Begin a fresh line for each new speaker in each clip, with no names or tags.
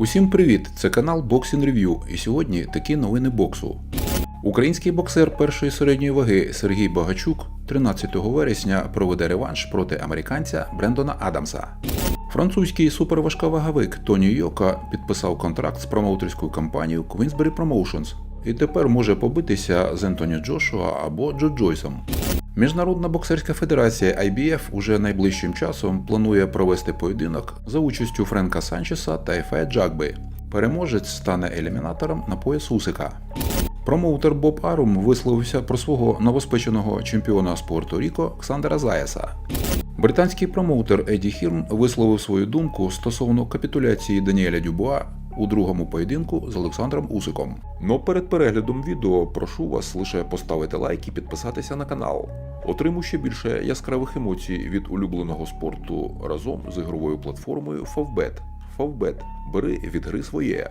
Усім привіт! Це канал Boxing Review і сьогодні такі новини боксу. Український боксер першої середньої ваги Сергій Багачук 13 вересня проведе реванш проти американця Брендона Адамса. Французький суперважковаговик Тоні Йока підписав контракт з промоутерською компанією Queensberry Promotions і тепер може побитися з Ентоні Джошуа або Джо Джойсом. Міжнародна боксерська федерація IBF уже найближчим часом планує провести поєдинок за участю Френка Санчеса та Ефея Джагби. Переможець стане елімінатором на пояс Усика. Промоутер Боб Арум висловився про свого новоспеченого чемпіона з Пуерто-Ріко Ксандера Заяса. Британський промоутер Еді Хірн висловив свою думку стосовно капітуляції Даніеля Дюбуа у другому поєдинку з Олександром Усиком. Но перед переглядом відео прошу вас лише поставити лайк і підписатися на канал. Отримуй ще більше яскравих емоцій від улюбленого спорту разом з ігровою платформою Favbet. Favbet. Бери від гри своє.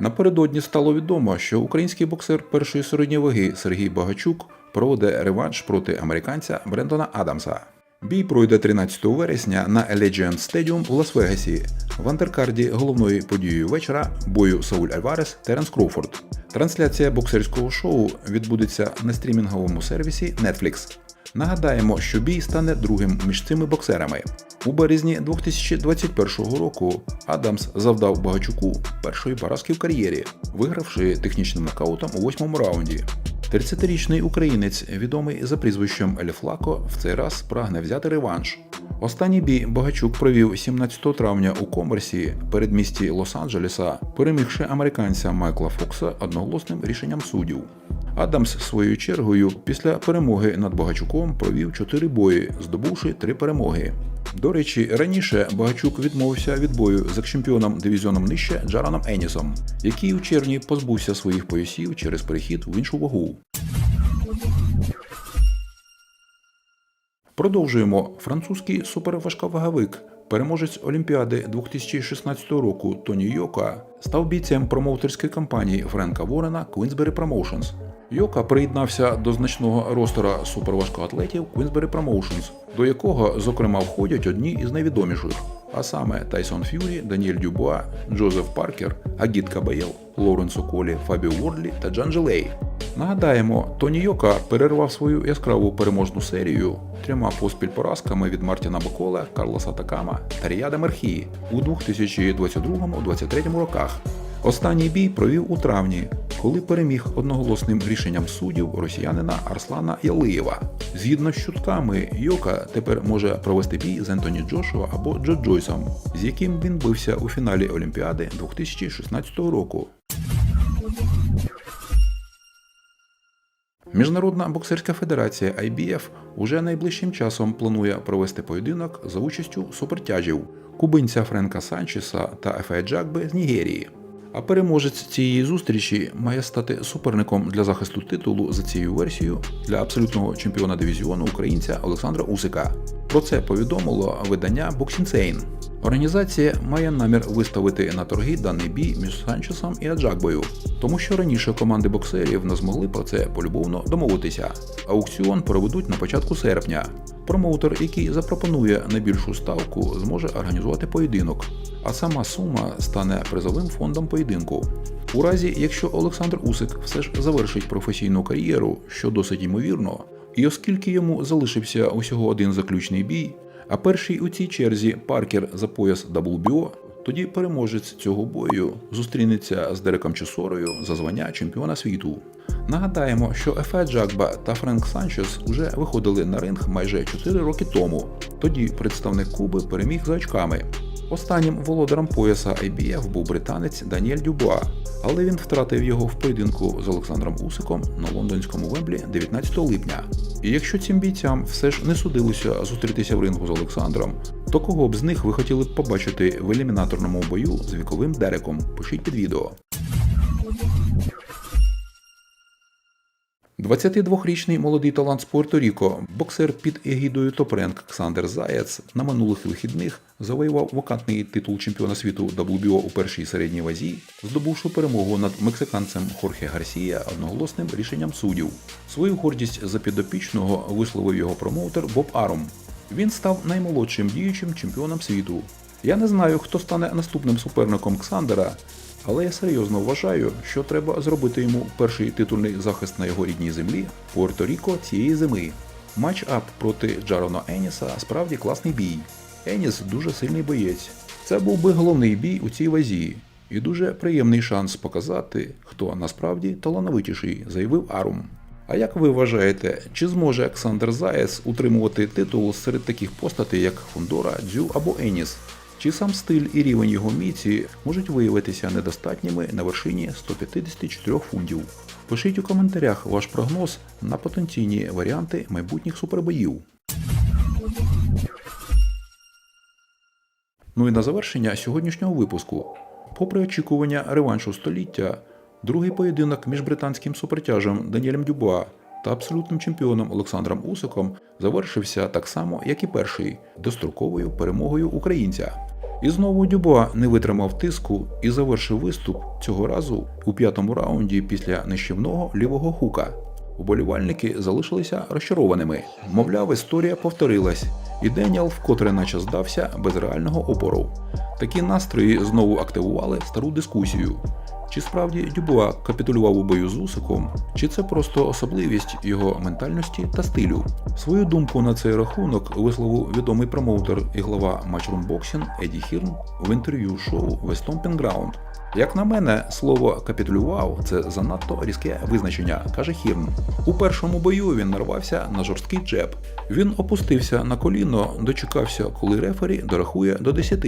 Напередодні стало відомо, що український боксер першої середньої ваги Сергій Багачук проведе реванш проти американця Брендона Адамса. Бій пройде 13 вересня на Allegiant Stadium у Лас-Вегасі. В андеркарді головною подією вечора бою Сауль Альварес Теренс Кроуфорд. Трансляція боксерського шоу відбудеться на стрімінговому сервісі Netflix. Нагадаємо, що бій стане другим між цими боксерами. У березні 2021 року Адамс завдав Багачуку першої поразки в кар'єрі, вигравши технічним нокаутом у восьмому раунді. 30-річний українець, відомий за прізвищем Ель Флако, в цей раз прагне взяти реванш. Останній бій Багачук провів 17 травня у Комерсі, передмісті Лос-Анджелеса, перемігши американця Майкла Фокса одноголосним рішенням суддів. Адамс своєю чергою після перемоги над Багачуком провів 4 бої, здобувши 3 перемоги. До речі, раніше Багачук відмовився від бою з екс-чемпіоном дивізіоном нижче Джараном Енісом, який у червні позбувся своїх поясів через перехід в іншу вагу. Продовжуємо. Французький суперважковаговик, переможець Олімпіади 2016 року Тоні Йока став бійцем промоутерської компанії Френка Ворена Queensberry Promotions. Йока приєднався до значного ростера суперважкоатлетів Queensberry Promotions, до якого, зокрема, входять одні із найвідоміших, а саме Тайсон Ф'юрі, Даніель Дюбуа, Джозеф Паркер, Агіт Кабаєл, Лоуренс Околі, Фабіо Вордлі та Джан Джелей. Нагадаємо, Тоні Йока перервав свою яскраву переможну серію трьома поспіль поразками від Мартіна Бокола, Карлоса Такама та Ріяда Мерхії у 2022-2023 роках. Останній бій провів у травні, коли переміг одноголосним рішенням суддів росіянина Арслана Ялиєва. Згідно з чутками, Йока тепер може провести бій з Ентоні Джошуа або Джо Джойсом, з яким він бився у фіналі Олімпіади 2016 року. Міжнародна боксерська федерація IBF уже найближчим часом планує провести поєдинок за участю супертяжів кубинця Френка Санчеса та Ефе Джагби з Нігерії. А переможець цієї зустрічі має стати суперником для захисту титулу за цією версією для абсолютного чемпіона дивізіону українця Олександра Усика. Про це повідомило видання Boxing Організація має намір виставити на торги даний бій між Санчесом і Аджакбою, тому що раніше команди боксерів не змогли про це полюбовно домовитися. Аукціон проведуть на початку серпня. Промоутер, який запропонує найбільшу ставку, зможе організувати поєдинок, а сама сума стане призовим фондом поєдинку. У разі, якщо Олександр Усик все ж завершить професійну кар'єру, що досить ймовірно, і оскільки йому залишився усього один заключний бій, а перший у цій черзі Паркер за пояс WBO, тоді переможець цього бою зустрінеться з Дереком Чесорою за звання чемпіона світу. Нагадаємо, що Ефе Джакба та Френк Санчес вже виходили на ринг майже 4 роки тому. Тоді представник Куби переміг за очками. Останнім володарем пояса IBF був британець Даніель Дюбуа, але він втратив його в поєдинку з Олександром Усиком на лондонському Вемблі 19 липня. І якщо цим бійцям все ж не судилося зустрітися в рингу з Олександром, то кого б з них ви хотіли б побачити в елімінаторному бою з віковим Дереком? Пишіть під відео. 22-річний молодий талант з Пуерто-Ріко, боксер під егідою Топренк Ксандер Заєц на минулих вихідних завоював вакантний титул чемпіона світу WBO у першій середній вазі, здобувши перемогу над мексиканцем Хорхе Гарсія одноголосним рішенням суддів. Свою гордість за підопічного висловив його промоутер Боб Арум. Він став наймолодшим діючим чемпіоном світу. Я не знаю, хто стане наступним суперником Ксандера, але я серйозно вважаю, що треба зробити йому перший титульний захист на його рідній землі Пуерто-Ріко цієї зими. Матч-ап проти Джарона Еніса справді класний бій. Еніс дуже сильний боєць. Це був би головний бій у цій вазі, і дуже приємний шанс показати, хто насправді талановитіший, заявив Арум. А як ви вважаєте, чи зможе Олександр Заєс утримувати титул серед таких постатей, як Фондора, Дзю або Еніс? Чи сам стиль і рівень його міці можуть виявитися недостатніми на вершині 154 фунтів? Пишіть у коментарях ваш прогноз на потенційні варіанти майбутніх супербоїв. Ну і на завершення сьогоднішнього випуску. Попри очікування реваншу століття, другий поєдинок між британським супертяжем Даніелем Дюбуа та абсолютним чемпіоном Олександром Усиком завершився так само, як і перший, достроковою перемогою українця. І знову Дюбуа не витримав тиску і завершив виступ цього разу у п'ятому раунді після нищівного лівого хука. Уболівальники залишилися розчарованими. Мовляв, історія повторилась, і Деніал вкотре наче здався без реального опору. Такі настрої знову активували стару дискусію. Чи справді Дюбуа капітулював у бою з Усиком, чи це просто особливість його ментальності та стилю? Свою думку на цей рахунок висловив відомий промоутер і глава Boxing Еді Хірн в інтерв'ю шоу Stomping Ground. Як на мене, слово капітулював це занадто різке визначення, каже Хірн. У першому бою він нарвався на жорсткий джеб. Він опустився на коліно, дочекався, коли рефері дорахує до 10.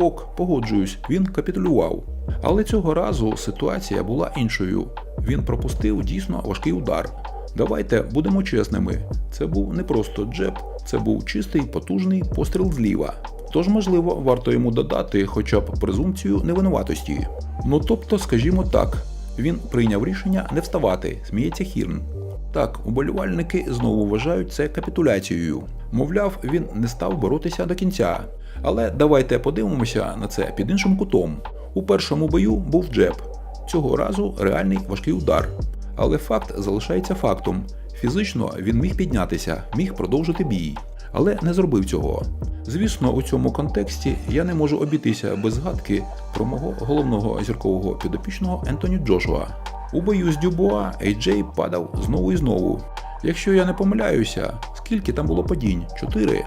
Ок, погоджуюсь, він капітулював. Але цього разу ситуація була іншою. Він пропустив дійсно важкий удар. Давайте будемо чесними. Це був не просто джеб, це був чистий потужний постріл зліва. Тож, можливо, варто йому додати хоча б презумпцію невинуватості. Ну тобто, скажімо так, він прийняв рішення не вставати, сміється Хірн. Так, уболівальники знову вважають це капітуляцією. Мовляв, він не став боротися до кінця. Але давайте подивимося на це під іншим кутом. У першому бою був джеб. Цього разу реальний важкий удар. Але факт залишається фактом. Фізично він міг піднятися, міг продовжити бій, але не зробив цього. Звісно, у цьому контексті я не можу обійтися без згадки про мого головного зіркового підопічного Ентоні Джошуа. У бою з Дюбуа Ейджей падав знову і знову. Якщо я не помиляюся, скільки там було падінь? Чотири.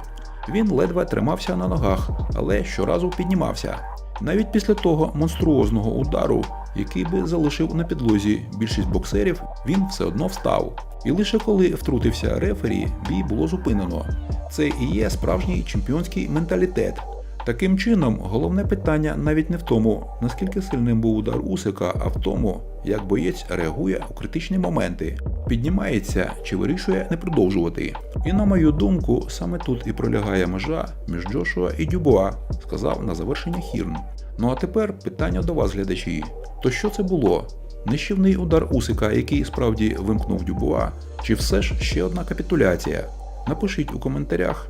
Він ледве тримався на ногах, але щоразу піднімався. Навіть після того монструозного удару, який би залишив на підлозі більшість боксерів, він все одно встав. І лише коли втрутився рефері, бій було зупинено. Це і є справжній чемпіонський менталітет. Таким чином, головне питання навіть не в тому, наскільки сильним був удар Усика, а в тому, як боєць реагує у критичні моменти, піднімається чи вирішує не продовжувати. І на мою думку, саме тут і пролягає межа між Джошуа і Дюбуа, сказав на завершення Хірн. Ну а тепер питання до вас, глядачі. То що це було? Нищівний удар Усика, який справді вимкнув Дюбуа, чи все ж ще одна капітуляція? Напишіть у коментарях,